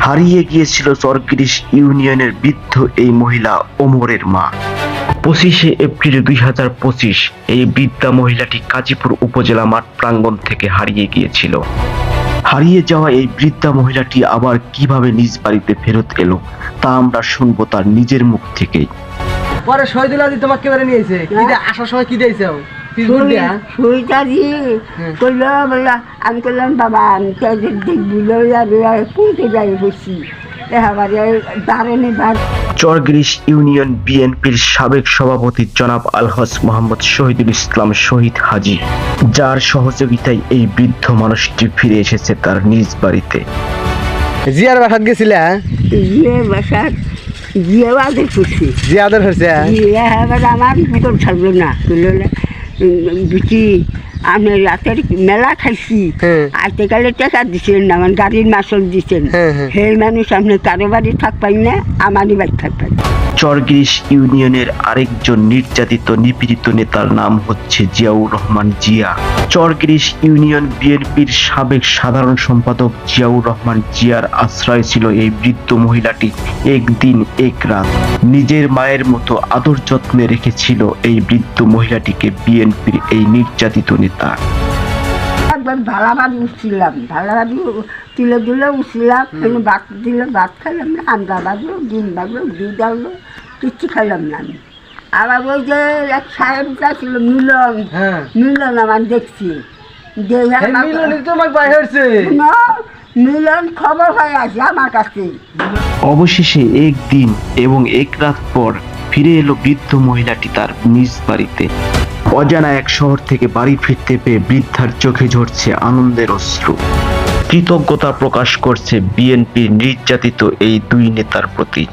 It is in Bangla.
হারিয়ে গিয়েছিল চরগিরিশ ইউনিয়নের বৃদ্ধ এই মহিলা ওমরের মা। পঁচিশে এপ্রিল দুই হাজার পঁচিশ এই বৃদ্ধা মহিলাটি কাজীপুর উপজেলা মাঠ প্রাঙ্গণ থেকে হারিয়ে গিয়েছিল। হারিয়ে যাওয়া এই বৃদ্ধা মহিলাটি আবার কীভাবে নিজ বাড়িতে ফেরত এলো তা আমরা শুনব তার নিজের মুখ থেকেই। পরে শহীদুল আদি তোমাকে নিয়েছে। আসার সময় কি দিয়েছে সুইটা দিয়ে করল বলল আমি করলাম বাবা আমি তো দেখবুল পুঁতে যাই বসছি এবারে চরগিরিশ ইউনিয়ন বিএনপির সাবেক সভাপতি জনাব আলহস মোহাম্মদ শহীদুল ইসলাম শহীদ হাজি যার সহযোগিতায় এই বৃদ্ধ মানুষটি ফিরে এসেছে তার নিজ বাড়িতে। জিয়ার বাসাত গেছিলে? আদের করছি জিয়াদের হয়েছে গিয়ে এবার আমার থাকল না। করল বুঝি আমি রাতের মেলা খাইছি হ্যাঁ। আইতে গেলে টাকা দিচ্ছেন না আমার গাড়ির মাসল দিচ্ছেন হ্যাঁ, হ্যাঁ। সেই মানুষ আপনি কারও বাড়ি থাকবেন না আমারই বাড়ি থাকবেন চরগিরিশ ইউনিয়নের আরেকজন নির্যাতিত নিপীড়িত নেতার নাম হচ্ছে জিয়াউর রহমান জিয়া। চরগিরিশ ইউনিয়ন বিএনপির সাবেক সাধারণ সম্পাদক জিয়াউর রহমান জিয়ার আশ্রয় ছিল এই বৃদ্ধ মহিলাটি একদিন এক রাত। নিজের মায়ের মতো আদর যত্নে রেখেছিল এই বৃদ্ধ মহিলাটিকে বিএনপির এই নির্যাতিত নেতা একবার ভালাবাড়ি উঠছিলাম ভালাবাড়ি তুলে দিলে উঠছিলাম এখানে ভাত দিলে ভাত খাইলাম না আন্দা বাজলো ডিম বাজলো দুধ আনলো কিচ্ছু খাইলাম না আমি। আবার ওই যে এক সাহেবটা ছিল মিলন হ্যাঁ। মিলন আমার দেখছি। মিলন খবর হয়ে আছে আমার কাছে। অবশেষে একদিন এবং এক রাত পর ফিরে এলো বৃদ্ধ মহিলাটি তার নিজ বাড়িতে। অজানা এক শহর থেকে বাড়ি ফিরতে পেয়ে বৃদ্ধার চোখে ঝরছে আনন্দের অশ্রু। কৃতজ্ঞতা প্রকাশ করছে বিএনপি নির্যাতিত এই দুই নেতার প্রতি।